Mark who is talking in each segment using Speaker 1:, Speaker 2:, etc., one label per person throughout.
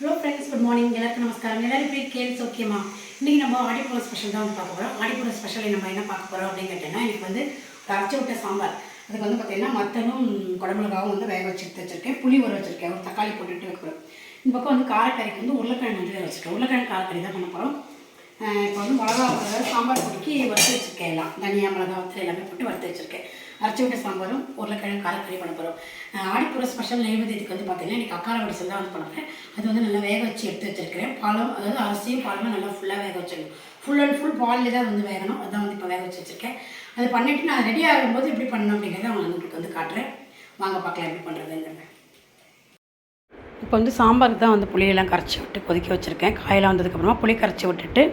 Speaker 1: Hello friends good morning எல்லாருக்கும் நமஸ்காரம். எல்லாரும் எப்படி கேள்ஸ் ஓகேமா இன்றைக்கி நம்ம ஆடிப்பூர ஸ்பெஷல் தான் வந்து பார்க்க போகிறோம் ஆடிப்பூர ஸ்பெஷலில் நம்ம என்ன பார்க்க போகிறோம் அப்படின்னு கேட்டீங்கன்னா எனக்கு வந்து ஒரு அரைச்சி விட்ட சாம்பார். அதுக்கு வந்து பார்த்தீங்கன்னா மத்தனும் குடமிளகாவும் வந்து வேக வச்சு எடுத்து வச்சிருக்கேன். புளி ஊற வச்சுருக்கேன். ஒரு தக்காளி போட்டுட்டு வைக்கிறோம். இந்த பக்கம் வந்து காரக்கறிக்கு வந்து உருளைக்கிழங்கு வந்து வச்சுருக்கேன். உருளைக்கிழங்கு காரக்கறி தான் பண்ண போகிறோம் இப்போ வந்து மிளகா சாம்பார் பொடிக்கு வறுத்து வச்சுருக்கேன் எல்லாம் தனியாக மிளகா வச்சு எல்லாமே போட்டு வறுத்து வச்சுருக்கேன். அரைச்சி விட்ட சாம்பாரும் உருளைக்கிழங்கு காரக்கறி பண்ண போகிறோம் ஆடிப்புற ஸ்பெஷல் நைவேத்தியத்துக்கு வந்து பார்த்தீங்கன்னா இன்றைக்கி அக்கார வடிசல் தான் வந்து பண்ணுறேன். அது வந்து நல்லா வேக வச்சு எடுத்து வச்சிருக்கிறேன். பாலம் அதாவது அரிசியும் பாலமும் நல்லா ஃபுல்லாக வேக வச்சிடணும். ஃபுல் அண்ட் ஃபுல் பாலில் தான் வந்து வேகணும். அதான் வந்து இப்போ வேக வச்சு வச்சிருக்கேன். அது பண்ணிவிட்டு நான் ரெடி ஆகும்போது எப்படி பண்ணணும் அப்படிங்கிறத அவங்க வந்து காட்டுறேன். வாங்க பார்க்கலாம் எப்படி பண்ணுறதுங்கிறேன் இப்போ வந்து சாம்பாருக்கு தான் வந்து புளியெல்லாம் கரைச்சி விட்டு கொதிக்க வச்சுருக்கேன். காயெல்லாம் வந்ததுக்கப்புறமா புளி கரைச்சி விட்டுட்டு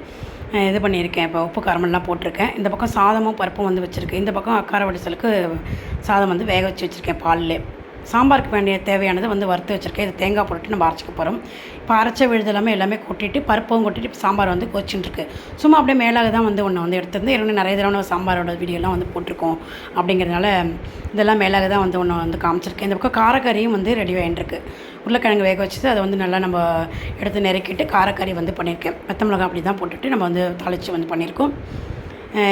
Speaker 1: இது பண்ணியிருக்கேன். இப்போ உப்பு காரமெல்லாம் போட்டிருக்கேன். இந்த பக்கம் சாதமும் பருப்பும் வந்து வச்சுருக்கேன். இந்த பக்கம் அக்கார வடிசலுக்கு சாதம் வந்து வேக வச்சு வச்சுருக்கேன் பாலில். சாம்பாருக்கு வேண்டிய தேவையானது வந்து வறுத்து வச்சுருக்கேன். இது தேங்காய் போட்டுட்டு நம்ம அரைச்சிக்க போகிறோம் இப்போ அரைச்ச விழுது எல்லாமே எல்லாமே கொட்டிட்டு பருப்பும் கொட்டிட்டு இப்போ சாம்பார் வந்து கொச்சின்னு சும்மா அப்படியே மேலாக தான் வந்து ஒன்று வந்து எடுத்துருந்து ஏற்கனவே நிறைய தடவை சாம்பாரோட வீடியோலாம் வந்து போட்டிருக்கோம் அப்படிங்கிறதுனால இதெல்லாம் மேலாக தான் வந்து ஒன்று வந்து காமிச்சிருக்கேன். இந்த பக்கம் காரக்கறியும் வந்து ரெடி ஆகிட்டுருக்கு உருளைக்கிழங்கு வேக வச்சுட்டு அதை வந்து நல்லா நம்ம எடுத்து நெருக்கிட்டு காரக்கறி வந்து பண்ணியிருக்கேன். பச்சை மிளகா அப்படி தான் போட்டுட்டு நம்ம வந்து தாளித்து வந்து பண்ணியிருக்கோம்.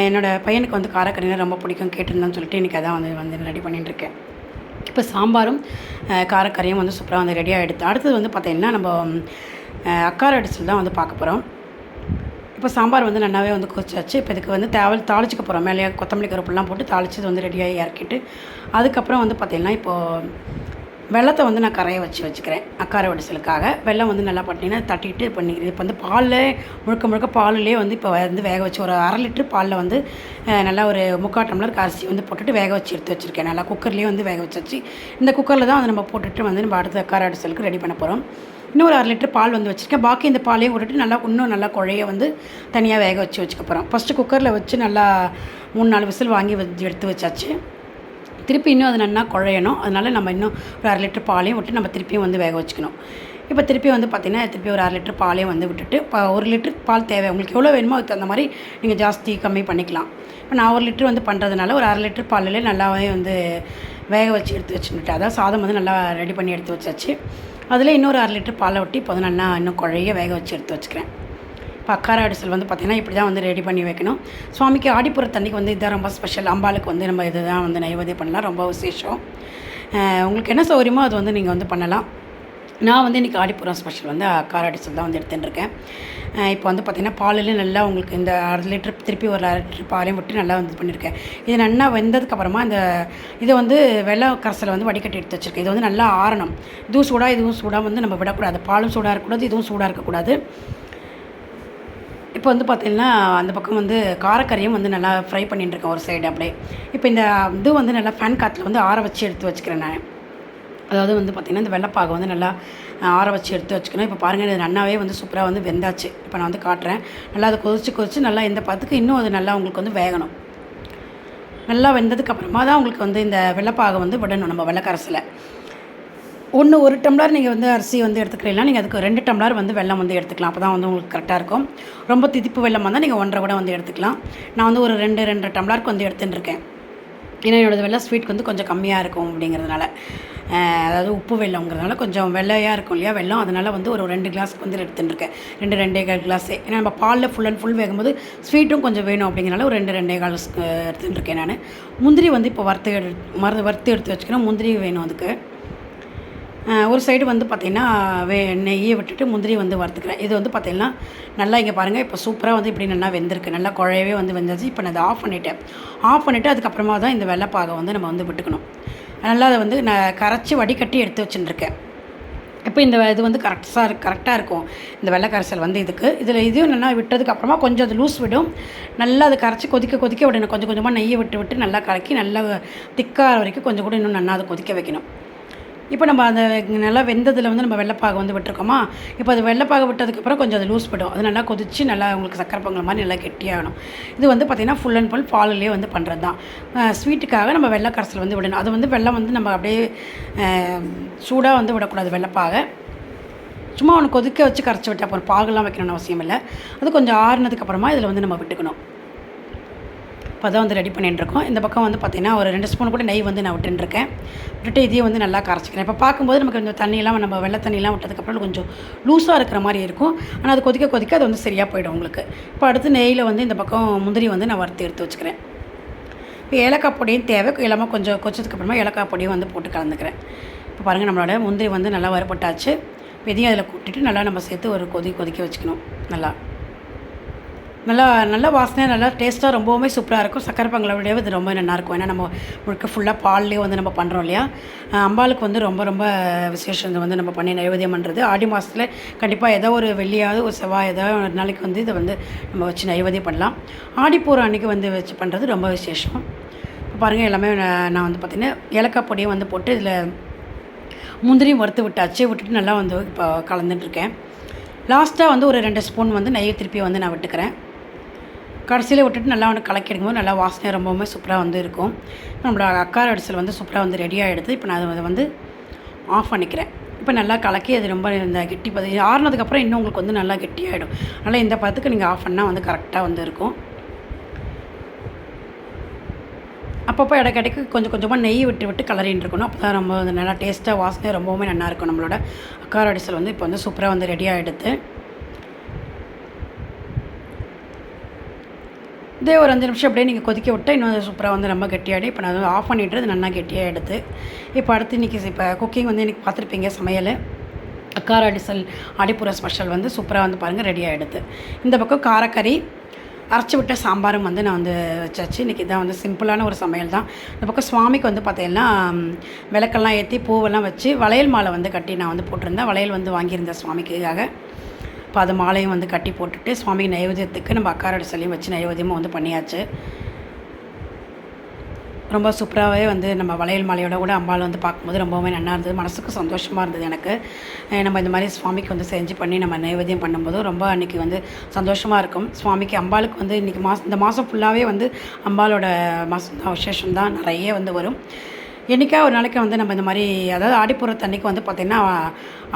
Speaker 1: என்னோட பையனுக்கு வந்து காரக்கறினா ரொம்ப பிடிக்கும் கேட்டிருந்தான்னு சொல்லிட்டு இன்றைக்கி அதான் வந்து வந்து ரெடி பண்ணிட்டுருக்கேன். இப்போ சாம்பாரும் காரக்கறியும் வந்து சூப்பராக வந்து ரெடியாக எடுத்து அடுத்தது வந்து பார்த்திங்கன்னா நம்ம அக்கார அடிச்சல் தான் வந்து பார்க்க போகிறோம் இப்போ சாம்பார் வந்து நல்லாவே வந்து கொச்சாச்சு இப்போ இதுக்கு வந்து தேவை தாளிச்சிக்க போகிறோம் மேலே கொத்தமல்லி கருப்புலாம் போட்டு தாளிச்சு வந்து ரெடியாகி இறக்கிட்டு அதுக்கப்புறம் வந்து பார்த்திங்கன்னா இப்போது வெள்ளத்தை வந்து நான் கரையை வச்சு வச்சுக்கிறேன் அக்கார உடச்சலுக்காக வெள்ளம் வந்து நல்லா பண்ணிங்கன்னா தட்டிட்டு பண்ணிக்கிறேன் இப்போ வந்து பாலில் முழுக்க முழுக்க பாலுலேயே வந்து இப்போ வந்து வேக வச்சு ஒரு அரை லிட்டர் பாலில் வந்து நல்லா ஒரு முக்கால் டம்ளர் அரிசி வந்து போட்டுட்டு வேக வச்சு எடுத்து வச்சுருக்கேன். நல்லா குக்கர்லேயே வந்து வேக வச்சு வச்சு. இந்த குக்கரில் தான் வந்து நம்ம போட்டுட்டு வந்து நம்ம அடுத்த அக்கார உடச்சலுக்கு ரெடி பண்ண போகிறோம் இன்னும் ஒரு அரை லிட்டர் பால் வந்து வச்சுருக்கேன். பாக்கி இந்த பாலையும் விட்டுட்டு நல்லா இன்னும் நல்லா குழைய வந்து தனியாக வேக வச்சு வச்சுக்க போகிறோம் ஃபஸ்ட்டு குக்கரில் வச்சு நல்லா மூணு நாலு விசில் வாங்கி வச்சு எடுத்து வச்சாச்சு. திருப்பி இன்னும் அது நல்லா குழையணும். அதனால நம்ம இன்னும் ஒரு அரை லிட்டர் பாலையும் விட்டு நம்ம திருப்பியும் வந்து வேக வச்சுக்கணும். இப்போ திருப்பி வந்து பார்த்திங்கன்னா திருப்பி ஒரு அரை லிட்டர் பாலையும் வந்து விட்டுட்டு இப்போ ஒரு லிட்டர் பால் தேவை. உங்களுக்கு எவ்வளோ வேணுமோ அதுக்கு தகுந்த மாதிரி நீங்கள் ஜாஸ்தி கம்மி பண்ணிக்கலாம். இப்போ நான் ஒரு லிட்டர் வந்து பண்ணுறதுனால ஒரு அரை லிட்டர் பாலிலே நல்லாவே வந்து வேக வச்சு எடுத்து வச்சுட்டு அதாவது சாதம் வந்து நல்லா ரெடி பண்ணி எடுத்து வச்சாச்சு. அதில் இன்னொரு அரை லிட்டர் பாலை விட்டு இப்போ வந்து நல்லா இன்னும் குழைய வேக வச்சு எடுத்து வச்சுக்கிறேன். இப்போ அக்கார அடிசல் வந்து பார்த்திங்கன்னா இப்படி தான் வந்து ரெடி பண்ணி வைக்கணும். சுவாமிக்கு ஆடிப்புற தண்ணிக்கு வந்து இதுதான் ரொம்ப ஸ்பெஷல் அம்பாளுக்கு வந்து நம்ம இது தான் வந்து நைவேத்தியம் பண்ணலாம். ரொம்ப விசேஷம். உங்களுக்கு என்ன சௌகரியமோ அது வந்து நீங்கள் வந்து பண்ணலாம். நான் வந்து இன்றைக்கி ஆடிப்புறம் ஸ்பெஷல் வந்து அக்கார அடிசல் தான் வந்து எடுத்துட்டுருக்கேன் இப்போ வந்து பார்த்திங்கன்னா பாலில் நல்லா உங்களுக்கு இந்த அரை லிட்டர் திருப்பி ஒரு அரை லிட்டர் பாலையும் விட்டு நல்லா வந்து பண்ணியிருக்கேன். இது நல்லா வெந்ததுக்கப்புறமா இந்த இதை வந்து வெள்ளை கரசலை வந்து வடிகட்டி எடுத்து வச்சுருக்கேன். இது வந்து நல்லா ஆறணும். இதுவும் சூடாக இதுவும் சூடாக வந்து நம்ம விடக்கூடாது. பாலும் சூடாக இருக்கக்கூடாது இதுவும் சூடாக இருக்கக்கூடாது. இப்போ வந்து பார்த்தீங்கன்னா அந்த பக்கம் வந்து காரக்கறியும் வந்து நல்லா ஃப்ரை பண்ணிட்டுருக்கேன் ஒரு சைடு அப்படியே. இப்போ இந்த இது வந்து நல்லா ஃபேன் காற்றுல வந்து ஆற வச்சு எடுத்து வச்சுக்கிறேன் நான். அதாவது வந்து பார்த்திங்கன்னா இந்த வெள்ளைப்பாகை வந்து நல்லா ஆற வச்சு எடுத்து வச்சுக்கணும். இப்போ பாருங்கள் இது நன்னாவே வந்து சூப்பராக வந்து வெந்தாச்சு. இப்போ நான் வந்து காட்டுறேன். நல்லா அதை கொதிச்சு கொதிச்சு நல்லா இந்த பார்த்துக்கு இன்னும் அது நல்லா உங்களுக்கு வந்து வேகணும். நல்லா வெந்ததுக்கு அப்புறமா தான் உங்களுக்கு வந்து இந்த வெள்ளைப்பாகை வந்து விடணும் நம்ம வெள்ளைக்கரசில். ஒன்று ஒரு டம்ளர் நீங்கள் வந்து அரிசி வந்து எடுத்துக்கிறீங்கன்னா நீங்கள் அதுக்கு ரெண்டு டம்ளர் வந்து வெல்லம் வந்து எடுத்துக்கலாம். அப்போ தான் வந்து உங்களுக்கு கரெக்டாக இருக்கும். ரொம்ப திதிப்பு வெள்ளமாக வந்தால் நீங்கள் ஒன்றரை கூட வந்து எடுத்துக்கலாம். நான் வந்து ஒரு ரெண்டு ரெண்டரை டம்ளருக்கு வந்து எடுத்துன்னு இருக்கேன். ஏன்னா என்னோடய வெள்ளம் ஸ்வீட் வந்து கொஞ்சம் கம்மியாக இருக்கும் அப்படிங்கிறதுனால. அதாவது உப்பு வெள்ளங்கிறதுனால கொஞ்சம் வெள்ளையாக இருக்கும் இல்லையா வெள்ளம் அதனால் வந்து ஒரு ரெண்டு கிளாஸ்க்கு வந்து எடுத்துன்னு இருக்கேன். ரெண்டு ரெண்டே கால் கிளாஸே ஏன்னா நம்ம பாலில் ஃபுல் அண்ட் ஃபுல் வேகும்போது ஸ்வீட்டும் கொஞ்சம் வேணும் அப்படிங்கிறனால ஒரு ரெண்டு ரெண்டே கால் எடுத்துன்னு இருக்கேன் நான். முந்திரி வந்து இப்போ வறுத்து எடு மருந்து வறுத்து எடுத்து வச்சுக்கணும். முந்திரி வேணும் அதுக்கு. ஒரு சைடு வந்து பார்த்திங்கன்னா வே நெய்யை விட்டுட்டு முந்திரி வந்து வறுத்துக்கிறேன். இது வந்து பார்த்திங்கன்னா நல்லா இங்கே பாருங்கள் இப்போ சூப்பராக வந்து இப்படி நல்லா வெந்திருக்கு. நல்லா குழையவே வந்து வெந்தாச்சு இப்போ நான் அதை ஆஃப் பண்ணிவிட்டேன் ஆஃப் பண்ணிவிட்டு அதுக்கப்புறமா தான் இந்த வெள்ளைப்பாகை வந்து நம்ம வந்து விட்டுக்கணும். நல்லா அதை வந்து நான் கரைச்சி வடிகட்டி எடுத்து வச்சுட்டுருக்கேன் இப்போ இந்த இது வந்து கரெக்டாக கரெக்டாக இருக்கும். இந்த வெள்ளை கரைசல் வந்து இதுக்கு. இதில் இதையும் நல்லா விட்டதுக்கப்புறமா கொஞ்சம் அது லூஸ் விடும். நல்லா அது கரைச்சி கொதிக்க கொதிக்க விடணும். கொஞ்சம் கொஞ்சமாக நெய்யை விட்டு விட்டு நல்லா கலக்கி நல்லா திக்கார வரைக்கும் கொஞ்சம் கூட இன்னும் நல்லா அதை கொதிக்க வைக்கணும். இப்போ நம்ம அந்த நல்லா வெந்ததில் வந்து நம்ம வெள்ளைப்பாக வந்து விட்டுருக்கோமா? இப்போ அது வெள்ளைப்பாக விட்டதுக்கப்புறம் கொஞ்சம் அது லூஸ் படும் அது நல்லா கொதிச்சு நல்லா உங்களுக்கு சக்கரை பொங்கல் மாதிரி நல்லா கெட்டியாகணும். இது வந்து பார்த்திங்கன்னா ஃபுல் அண்ட் ஃபுல் பாலிலே வந்து பண்ணுறது தான் ஸ்வீட்டுக்காக நம்ம வெள்ளை கரைசல் வந்து விடணும். அது வந்து வெள்ளம் வந்து நம்ம அப்படியே சூடாக வந்து விடக்கூடாது வெள்ளைப்பாக. சும்மா ஒன்று கொதிக்க வச்சு கரைச்சி விட்டு அப்புறம் பாகெல்லாம் வைக்கணும்னு அவசியம் இல்லை. அது கொஞ்சம் ஆறுனதுக்கப்புறமா இதில் வந்து நம்ம விட்டுக்கணும். இப்போ தான் வந்து ரெடி பண்ணிட்டுருக்கோம். இந்த பக்கம் வந்து பார்த்திங்கன்னா ஒரு ரெண்டு ஸ்பூன் கூட நெய் வந்து நான் விட்டுருக்கேன் விட்டுட்டு இதையும் வந்து நல்லா கரைச்சிக்கிறேன். இப்போ பார்க்கும்போது நமக்கு கொஞ்சம் தண்ணியெல்லாம் நம்ம வெள்ளை தண்ணியெல்லாம் விட்டதுக்கப்புறம் கொஞ்சம் லூஸாக இருக்கிற மாதிரி இருக்கும். ஆனால் அது கொதிக்க கொதிக்க அது வந்து சரியாக போயிடும் உங்களுக்கு. இப்போ அடுத்து நெய்யில் வந்து இந்த பக்கம் முந்திரி வந்து நான் வறுத்து எடுத்து வச்சுக்கிறேன். இப்போ ஏலக்காய் பொடியும் தேவை. இல்லாமல் கொஞ்சம் கொச்சதுக்கு அப்புறமா ஏலக்காய் பொடியும் வந்து போட்டு கலந்துக்கிறேன். இப்போ பாருங்கள் நம்மளோட முந்திரி வந்து நல்லா வறுபட்டாச்சு. இப்போ இதையும் அதில் கூட்டிட்டு நல்லா நம்ம சேர்த்து ஒரு கொதி கொதிக்க வச்சுக்கணும். நல்லா. நல்லா நல்ல வாசனையாக நல்லா டேஸ்ட்டாக ரொம்பவுமே சூப்பராக இருக்கும். சக்கரை பொங்கலை விடவே இது ரொம்ப நல்லாயிருக்கும் ஏன்னா நம்ம முழுக்க ஃபுல்லாக பால்லேயே வந்து நம்ம பண்ணுறோம் இல்லையா? அம்பாளுக்கு வந்து ரொம்ப ரொம்ப விசேஷம் வந்து நம்ம பண்ணி நைவேத்தியம் பண்ணுறது ஆடி மாதத்தில் கண்டிப்பாக ஏதோ ஒரு வெள்ளியாவது ஒரு செவ்வாய் ஏதோ ஒரு நாளைக்கு வந்து இதை வந்து நம்ம வச்சு நைவேத்தியம் பண்ணலாம். ஆடிப்பூரம் அன்றைக்கி வந்து வச்சு பண்ணுறது ரொம்ப விசேஷம். இப்போ பாருங்கள் எல்லாமே நான் வந்து பார்த்திங்கன்னா ஏலக்காய் பொடியை வந்து போட்டு இதில் முந்திரியும் வறுத்து விட்டாச்சு. விட்டுட்டு நல்லா வந்து இப்போ கலந்துட்டுருக்கேன் லாஸ்ட்டாக வந்து ஒரு ரெண்டு ஸ்பூன் வந்து நெய் திருப்பி வந்து நான் விட்டுக்கிறேன். கடைசியில் விட்டுட்டு நல்லா வந்து கலக்கி எடுக்கும்போது நல்லா வாசனை ரொம்பவுமே சூப்பராக வந்து இருக்கும். நம்மளோட அக்கார அடிசல் வந்து சூப்பராக வந்து ரெடி ஆகிடுது இப்போ நான் அதை வந்து ஆஃப் பண்ணிக்கிறேன். இப்போ நல்லா கலக்கி அது ரொம்ப இந்த கெட்டி பதம் ஆறுனதுக்கப்புறம் இன்னும் உங்களுக்கு வந்து நல்லா கெட்டியாகிடும் அதனால் இந்த பதத்துக்கு நீங்கள் ஆஃப் பண்ணால் வந்து கரெக்டாக வந்து இருக்கும். அப்பப்போ இடக்கடைக்கு கொஞ்சம் கொஞ்சமாக நெய் விட்டு விட்டு கலரின்னு இருக்கணும். அப்போ தான் ரொம்ப நல்லா டேஸ்ட்டாக வாசனை ரொம்பவுமே நல்லாயிருக்கும் நம்மளோட அக்கார அடிசல் வந்து இப்போ வந்து சூப்பராக வந்து ரெடி ஆகிடுது இதே ஒரு அஞ்சு நிமிஷம் அப்படியே நீங்கள் கொதிக்க விட்டால் இன்னும் சூப்பராக வந்து ரொம்ப கெட்டியாடி இப்போ நான் வந்து ஆஃப் பண்ணிவிட்டு அது நல்லா கெட்டியாக எடுத்து. இப்போ அடுத்து இன்றைக்கி இப்போ குக்கிங் வந்து இன்றைக்கி பார்த்துருப்பீங்க சமையல். கார அடிசல் அடிப்புற ஸ்பெஷல் வந்து சூப்பராக வந்து பாருங்கள் ரெடி ஆகிடுது இந்த பக்கம் காரக்கறி அரைச்சி விட்ட சாம்பாரும் வந்து நான் வந்து வச்சாச்சு. இன்றைக்கி இதான் வந்து சிம்பிளான ஒரு சமையல் தான். இந்த பக்கம் சுவாமிக்கு வந்து பார்த்தீங்கன்னா விளக்கெல்லாம் ஏற்றி பூவெல்லாம் வச்சு வளையல் மாலை வந்து கட்டி நான் வந்து போட்டிருந்தேன். வளையல் வந்து வாங்கியிருந்தேன் சுவாமிக்காக இப்போ அது மாலையும் வந்து கட்டி போட்டுட்டு சுவாமி நைவேத்தியத்துக்கு நம்ம அக்காரோட சிலையும் வச்சு நைவேத்தியமும் வந்து பண்ணியாச்சு. ரொம்ப சூப்பராகவே வந்து நம்ம வளையல் மாலையோட கூட அம்பாள் வந்து பார்க்கும்போது ரொம்பவுமே நல்லா இருந்தது. மனசுக்கு சந்தோஷமாக இருந்தது எனக்கு. நம்ம இந்த மாதிரி சுவாமிக்கு வந்து செஞ்சு பண்ணி நம்ம நைவேத்தியம் பண்ணும்போது ரொம்ப அன்றைக்கி வந்து சந்தோஷமாக இருக்கும். சுவாமிக்கு அம்பாளுக்கு வந்து இன்றைக்கி மாதம் இந்த மாதம் ஃபுல்லாகவே வந்து அம்பாளோட மாதம் விசேஷம் தான் நிறைய வந்து வரும். என்றைக்கா ஒரு நாளைக்கு வந்து நம்ம இந்த மாதிரி அதாவது ஆடிப்புறத்து அன்னைக்கு வந்து பார்த்திங்கன்னா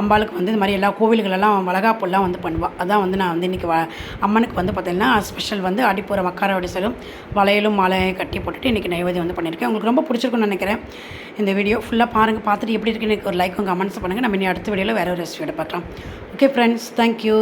Speaker 1: அம்பாளுக்கு வந்து இந்த மாதிரி எல்லா கோவில்களெல்லாம் வளகாப்புலாம் வந்து பண்ணுவாள் அதான் வந்து நான் வந்து இன்றைக்கி வ அம்மனுக்கு வந்து பார்த்திங்கன்னா ஸ்பெஷல் வந்து ஆடிப்புற மக்கார வடிசலும் வளையலும் மாலையும் கட்டி போட்டுட்டு இன்றைக்கி நைவேதியம் வந்து பண்ணியிருக்கேன். உங்களுக்கு ரொம்ப பிடிச்சிருக்குன்னு நினைக்கிறேன். இந்த வீடியோ ஃபுல்லாக பாருங்கள் பார்த்துட்டு எப்படி இருக்குன்னு எனக்கு ஒரு லைக்கும் கமெண்ட்ஸ் பண்ணுங்கள் நம்ம இனி அடுத்த வீடியோவில் வேறு ஒரு ரெசிபியோட பார்க்கலாம். Okay friends thank you